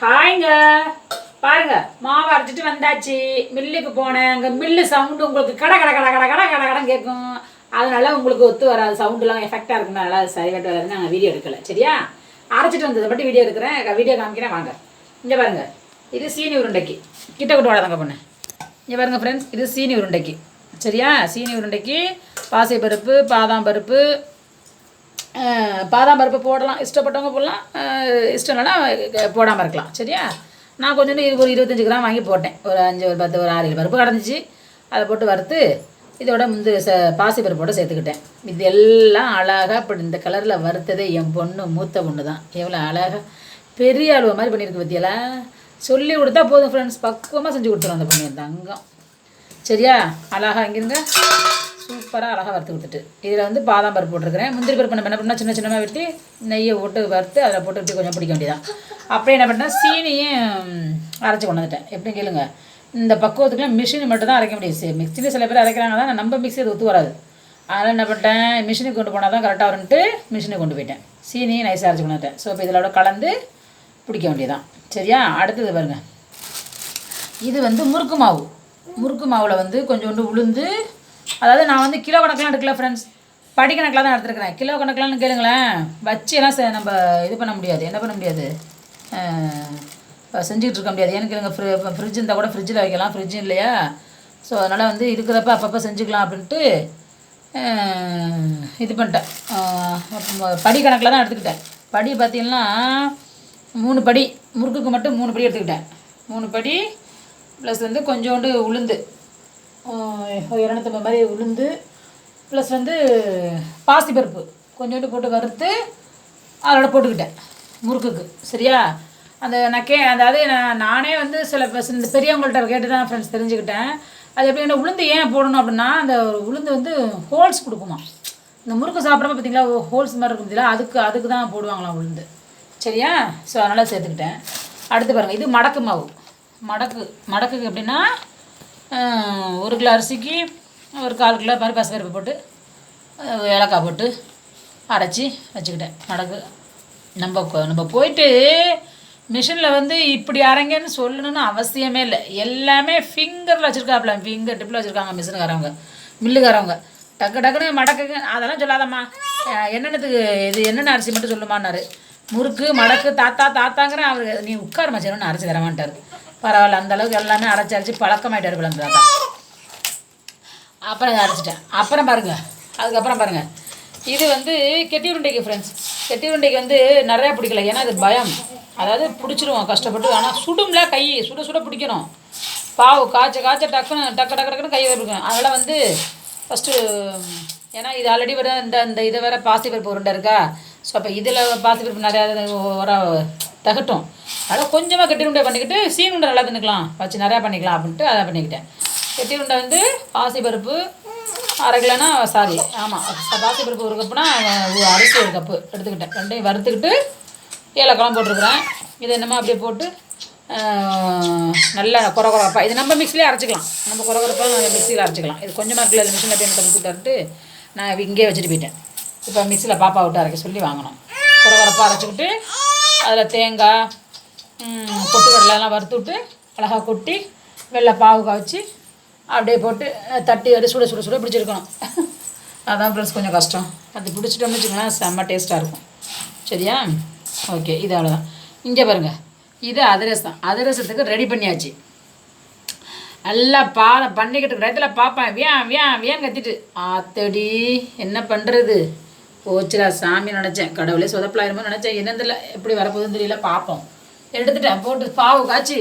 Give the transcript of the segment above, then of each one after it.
ஹாய்ங்க. பாருங்க மாவு அரைச்சிட்டு வந்தாச்சு. மில்லுக்கு போனேன். அங்கே மில்லு சவுண்டு உங்களுக்கு கட கட கட கட கட கட கடன் கேட்கும் அதனால உங்களுக்கு ஒத்து வராது. சவுண்டுலாம் எஃபெக்டாக இருக்கும்னால சரி கட்டு வராது நாங்கள் வீடியோ எடுக்கலை. சரியா? அரைச்சிட்டு வந்ததை மட்டும் வீடியோ எடுக்கிறேன். வீடியோ காமிக்கிறேன். வாங்க. இங்கே பாருங்க. இது சீனி உருண்டைக்கு. கிட்ட கொண்டு வாடாங்க பொண்ணு. இங்கே பாருங்க ஃப்ரெண்ட்ஸ் இது சீனி உருண்டைக்கு. சரியா? சீனி உருண்டைக்கு பாசை பருப்பு பாதாம் பருப்பு பாதாம் பருப்பு போடலாம். இஷ்டப்பட்டவங்க போடலாம். இஷ்டம் இல்லைன்னா போடாமல் இருக்கலாம். சரியா? நான் கொஞ்சோண்டு இரு- ஒரு இருபத்தஞ்சி கிராம் வாங்கி போட்டேன். ஒரு அஞ்சு ஒரு பத்து ஒரு ஆறு ஏழு பருப்பு கிடந்துச்சு அதை போட்டு வறுத்து இதோட முந்து ச பாசி பருப்போட சேர்த்துக்கிட்டேன். இது எல்லாம் அழகாக இப்படி இந்த கலரில் வறுத்ததே என் பொண்ணு மூத்த பொண்ணு தான். எவ்வளோ அழகாக பெரிய அளவு மாதிரி பண்ணியிருக்கு பற்றியெல்லாம் சொல்லி கொடுத்தா போதும் ஃப்ரெண்ட்ஸ் பக்குவமாக செஞ்சு கொடுத்துரும் அந்த பொண்ணு தங்கம். சரியா? அழகா இங்கிருங்க சூப்பராக அழகாக வறுத்து கொடுத்துட்டு. இதில் வந்து பாதாம் பருப்பு போட்டிருக்கிறேன். முந்திரி பருப்பு நம்ம என்ன பண்ணால் சின்ன சின்னமாக வெட்டி நெய்யை போட்டு வறுத்து அதில் போட்டு இப்படி கொஞ்சம் பிடிக்க வேண்டியதான் அப்படியே என்ன பண்ணேன் சீனியும் அரைச்சி கொண்டு வந்துட்டேன். எப்படி கேளுங்க. இந்த பக்குவத்துக்குலாம் மிஷின் மட்டும் தான் அரைக்க முடியும். சரி மிக்சியில் சில பேர் அரைக்கிறாங்க தான் நம்ம மிக்ஸி அது ஒத்து வராது. அதனால் என்ன பண்ணிட்டேன் மிஷினுக்கு கொண்டு போனால் தான் கரெக்டாக வரும்ன்ட்டு மிஷினுக்கு கொண்டு போயிட்டேன். சீனியும் நைஸாக அரைச்சி கொண்டு வந்துட்டேன். ஸோ இப்போ இதோட கலந்து பிடிக்க வேண்டியதான் சரியா? அடுத்தது பாருங்கள் இது வந்து முறுக்கு மாவு. முறுக்கு மாவில் வந்து கொஞ்சோண்டு உளுந்து அதாவது நான் வந்து கிலோ கணக்கெலாம் எடுக்கல ஃப்ரெண்ட்ஸ் படி கணக்கில் தான் எடுத்துருக்கிறேன். கிலோ கணக்கெலாம்னு கேளுங்களேன். வச்சு எல்லாம் செ- நம்ம இது பண்ண முடியாது. என்ன பண்ண முடியாது? செஞ்சுக்கிட்டு இருக்க முடியாது. ஏன்னு கேளுங்க ஃப்ரி ஃப்ரிட்ஜ் இருந்தால் கூட ஃப்ரிட்ஜில் வைக்கலாம். ஃப்ரிட்ஜும் இல்லையா? ஸோ அதனால் வந்து இருக்கிறப்ப அப்பப்போ செஞ்சுக்கலாம் அப்படின்ட்டு இது பண்ணிட்டேன். படி கணக்கில் தான் எடுத்துக்கிட்டேன். படி பார்த்தீங்கன்னா மூணு படி. முறுக்குக்கு மட்டும் மூணு படி எடுத்துக்கிட்டேன். மூணு படி ப்ளஸ் வந்து கொஞ்சோண்டு உளுந்து. இரநூத்தம்பது மாதிரி உளுந்து ப்ளஸ் வந்து பாசிப்பருப்பு கொஞ்சோண்டு போட்டு வறுத்து அதோட போட்டுக்கிட்டேன் முறுக்குக்கு. சரியா? அந்த நான் கே அதாவது நான் நானே வந்து சில இந்த பெரியவங்கள்ட்ட கேட்டு தான் ஃப்ரெண்ட்ஸ் தெரிஞ்சுக்கிட்டேன். அது எப்படின்னா உளுந்து ஏன் போடணும் அப்படின்னா அந்த ஒரு உளுந்து வந்து ஹோல்ஸ் கொடுக்குமா இந்த முறுக்கு சாப்பிட்றப்ப பார்த்தீங்களா ஹோல்ஸ் மாதிரி இருக்கும் பார்த்தீங்களா அதுக்கு அதுக்கு தான் போடுவாங்களாம் உளுந்து. சரியா? ஸோ அதனால் சேர்த்துக்கிட்டேன். அடுத்து பாருங்கள் இது மடக்கு மாவு. மடக்கு மடக்குக்கு எப்படின்னா ஒரு கிலோ அரிசிக்கு ஒரு கால் கிலோ மாதிரி பசப்பருப்பு போட்டு ஏலக்காய் போட்டு அரைச்சி வச்சுக்கிட்டேன். மடக்கு நம்ம நம்ம போயிட்டு மிஷினில் வந்து இப்படி அரைங்கன்னு சொல்லணும்னு அவசியமே இல்லை. எல்லாமே ஃபிங்கரில் வச்சுருக்காப்புல ஃபிங்கர் டிப்பில் வச்சுருக்காங்க மிஷினுக்காரவங்க மில்லுக்காரவங்க டக்கு டக்குன்னு மடக்குங்க அதெல்லாம் சொல்லாதம்மா. என்னென்னத்துக்கு இது என்னென்ன அரிசி மட்டும் சொல்லுமான்னாரு. முறுக்கு மடக்கு தாத்தா தாத்தாங்கிற அவர் நீ உட்கார மச்சனும்னு அரைச்சி தரமாட்டார் பரவாயில்ல அந்த அளவுக்கு எல்லாமே அரைச்சி அரைச்சி பழக்கமாயிட்டாரு பிள்ளைங்க அந்த தாத்தா. அப்புறம் அரைச்சிட்டேன். அப்புறம் பாருங்கள் அதுக்கப்புறம் பாருங்கள் இது வந்து கெட்டி உருண்டைக்கு ஃப்ரெண்ட்ஸ் கெட்டி உருண்டைக்கு வந்து நிறையா பிடிக்கல. ஏன்னா அது பயம். அதாவது பிடிச்சிருவோம் கஷ்டப்பட்டு. ஆனால் சுடும்ல கை சுட சுட பிடிக்கணும். பாவு காய்ச்ச காய்ச்ச டக்குன்னு டக்கு டக்கு டக்குன்னு கை இருக்கும் அதனால் வந்து ஃபஸ்ட்டு ஏன்னா இது ஆல்ரெடி வர இந்த இந்த இதை வேற பாசிப்பருப்பு உருண்டை இருக்கா? ஸோ அப்போ இதில் பாசிப்பருப்பு நிறையா வர தகட்டும். அதனால் கொஞ்சமாக கெட்டி உண்டை பண்ணிக்கிட்டு சீன் உண்டை நல்லா தின்னுக்கலாம். வச்சு நிறையா பண்ணிக்கலாம் அப்படின்ட்டு அதை பண்ணிக்கிட்டேன். கெட்டி உண்டை வந்து பாசிப்பருப்பு அரை கிலோனா சாரி ஆமாம் பாசிப்பருப்பு ஒரு கப்புனா அரிசி ஒரு கப்பு எடுத்துக்கிட்டேன். ரெண்டையும் வறுத்துக்கிட்டு ஏலக்கெல்லாம் போட்டிருக்கிறேன். இது என்னமோ அப்படியே போட்டு நல்லா குறை குறப்பா இது நம்ம மிக்சிலே அரைச்சிக்கலாம். நம்ம குறை குறைப்பாக மிக்சியில் அரைச்சிக்கலாம். இது கொஞ்சமாக இருக்குல்ல இந்த மிஷினில் போய் எனக்கு கொடுத்துட்டு நான் இங்கே வச்சுட்டு போயிட்டேன். இப்போ மிக்சியில் பாப்பா விட்டு அரைக்க சொல்லி வாங்கினோம் குறை குறப்பாக அரைச்சிக்கிட்டு அதில் தேங்காய் ம், பொட்டுக்கடலைலாம் வறுத்து விட்டு அழகாக கொட்டி வெள்ளை பாவு காய்ச்சி அப்படியே போட்டு தட்டி அப்படியே சுட சுட சுட பிடிச்சிருக்கணும். அதான் ஃப்ரெண்ட்ஸ் கொஞ்சம் கஷ்டம். அது பிடிச்சிட்டோம்னு வச்சுக்கோங்களேன் செம்ம டேஸ்ட்டாக இருக்கும். சரியா? ஓகே இது அவ்வளோதான் இங்கே பாருங்க. இது அதிரசம். அதிரசத்துக்கு ரெடி பண்ணியாச்சு. நல்லா பாலம் பண்ணிக்கிட்டு இடத்துல பார்ப்பேன் வியான் வியான் வியான் கத்திட்டு ஆத்தடி என்ன பண்ணுறது போச்சுடா சாமி நினச்சேன். கடவுளே சொதப்பலாயிருமோ நினச்சேன். என்னன்னு தெரியல எப்படி வரப்போகுதுன்னு தெரியல பார்ப்போம் எடுத்துட்டேன் போட்டு பாவு காய்ச்சி.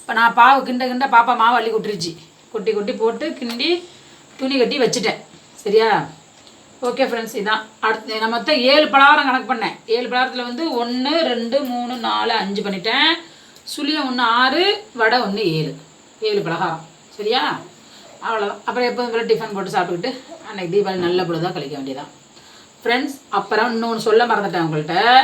இப்போ நான் பாவு கிண்ட கிண்ட பாப்பா மாவு அள்ளி கொட்டிருச்சு. கொட்டி கொட்டி போட்டு கிண்டி துணி கட்டி வச்சுட்டேன். சரியா? ஓகே ஃப்ரெண்ட்ஸ் இதான். அடுத்து நான் மொத்தம் ஏழு பலகாரம் கணக்கு பண்ணேன். ஏழு பலகாரத்தில் வந்து ஒன்று ரெண்டு மூணு நாலு அஞ்சு பண்ணிட்டேன். சுழியம் ஒன்று ஆறு வடை ஒன்று ஏழு. ஏழு பலகாரம். சரியா? அவ்வளோதான் அப்புறம் எப்போதும் டிஃபன் போட்டு சாப்பிட்டுக்கிட்டு அன்னைக்கு தீபாவளி நல்ல பொழுதாக கழிக்க வேண்டியதான் ஃப்ரெண்ட்ஸ் அப்புறம் இன்னொன்று சொல்ல மறந்துட்டேன் உங்கள்கிட்ட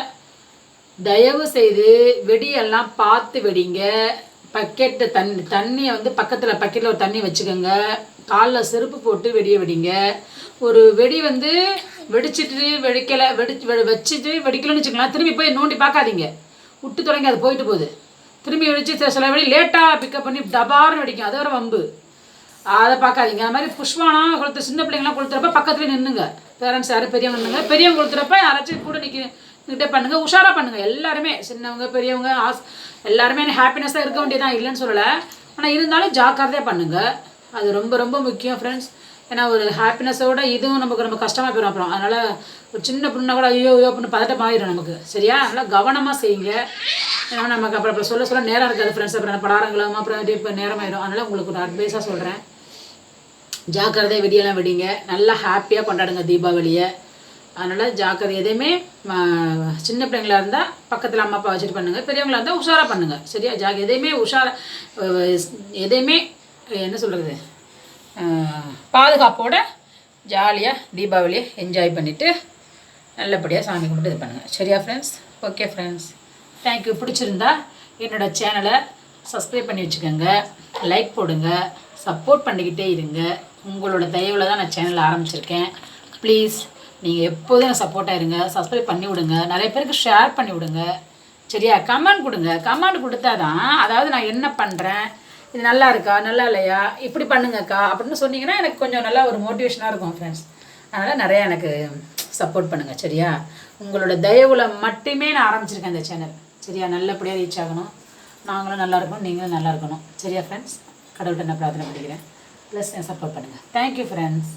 தயவு செய்து வெடியெல்லாம் பார்த்து வெடிங்க. பக்கெட்டு தண்ணி தண்ணியை வந்து பக்கத்தில் பக்கெட்டில் ஒரு தண்ணி வச்சுக்கோங்க. காலில் செருப்பு போட்டு வெடியை வெடிங்க. ஒரு வெடி வந்து வெடிச்சிட்டு வெடிக்கலை வெடி வெ- வச்சுட்டு வெடிக்கலைன்னு வச்சுக்கலாம் திரும்பி போய் நோண்டி பார்க்காதீங்க. விட்டு தொடங்கி அது போயிட்டு போகுது. திரும்பி வெடிச்சு சில வெடி வழி லேட்டாக பிக்கப் பண்ணி டபார்னு வெடிக்கும். அது வர வம்பு. அதை பார்க்காதீங்க. அது மாதிரி புஷ்வானா கொளுத்து சின்ன பிள்ளைங்களாம் கொளுத்துறப்ப பக்கத்துலேயே நின்றுங்க பேரண்ட்ஸ் யாரும் பெரியவங்க நின்றுங்க பெரியவங்க கொளுத்துறப்ப யாராச்சும் கூட நிற்க நின்றுட்டே பண்ணுங்க. உஷாராக பண்ணுங்கள் எல்லாருமே சின்னவங்க பெரியவங்க ஆஸ் எல்லாருமே ஹாப்பினஸாக இருக்க வேண்டியதான் இல்லைன்னு சொல்லலை. ஆனால் இருந்தாலும் ஜாக்கிரதையாக பண்ணுங்கள் அது ரொம்ப ரொம்ப முக்கியம் ஃப்ரெண்ட்ஸ் ஏன்னா ஒரு ஹாப்பினஸோட இதுவும் நமக்கு ரொம்ப கஷ்டமாக போயிடும் அப்புறம். அதனால் ஒரு சின்ன பொண்ணை கூட ஐயோ ஐயோ அப்படின்னு பதட்டம் ஆயிடும் நமக்கு. சரியா? அதனால் கவனமாக செய்யுங்க. ஏன்னா நமக்கு அப்புறம் அப்புறம் சொல்ல சொல்ல நேரம் இருக்காது ஃப்ரெண்ட்ஸ் அப்புறம் படாரங்களும் அப்புறம் இப்போ நேரம் ஆயிடும் அதனால் உங்களுக்கு ஒரு அட்வைஸாக சொல்கிறேன் ஜாக்கிரதையாக வெடியெல்லாம் வெடிங்க. நல்லா ஹாப்பியாக கொண்டாடுங்க தீபாவளியை. அதனால் ஜாக்கிரதை எதையுமே சின்ன பிள்ளைங்களா இருந்தால் பக்கத்தில் அம்மா அப்பா வச்சுட்டு பண்ணுங்கள் பெரியவங்களா இருந்தால் உஷாராக பண்ணுங்கள் சரியா? ஜா எதையுமே உஷாராக எதையுமே என்ன சொல்கிறது பாதுகாப்போட ஜாலியாக தீபாவளியை என்ஜாய் பண்ணிவிட்டு நல்லபடியாக சாமி கும்பிட்டு இது பண்ணுங்கள் சரியா ஃப்ரெண்ட்ஸ் ஓகே ஃப்ரெண்ட்ஸ் தேங்க்யூ பிடிச்சிருந்தா என்னோடய சேனலை சப்ஸ்கிரைப் பண்ணி வச்சுக்கோங்க. லைக் போடுங்க. சப்போர்ட் பண்ணிக்கிட்டே இருங்க. உங்களோட தயவில் தான் நான் சேனல் ஆரம்பிச்சிருக்கேன். ப்ளீஸ் நீங்கள் எப்போதும் எனக்கு சப்போர்ட்டாக இருங்க. சப்ஸ்கிரைப் பண்ணி விடுங்க. நிறைய பேருக்கு ஷேர் பண்ணி விடுங்க. சரியா? கமெண்ட் கொடுங்க. கமெண்ட் கொடுத்தா தான் அதாவது நான் என்ன பண்ணுறேன் இது நல்லா இருக்கா? நல்லா இல்லையா? இப்படி பண்ணுங்கக்கா. அப்படின்னு சொன்னீங்கன்னா எனக்கு கொஞ்சம் நல்லா ஒரு மோட்டிவேஷனாக இருக்கும் ஃப்ரெண்ட்ஸ் அதனால் நிறையா எனக்கு சப்போர்ட் பண்ணுங்கள் சரியா? உங்களோட தயவில் மட்டுமே நான் ஆரம்பிச்சிருக்கேன் இந்த சேனல் சரியா? நல்லபடியாக ரீச் ஆகணும். நாங்களும் நல்லா இருக்கணும். நீங்களும் நல்லா இருக்கணும். சரியா ஃப்ரெண்ட்ஸ் கடவுள்கிட்ட நான் பிரார்த்தனை பண்ணிக்கிறேன். ப்ளஸ் சப்போர்ட் பண்ணுங்கள் தேங்க்யூ ஃப்ரெண்ட்ஸ்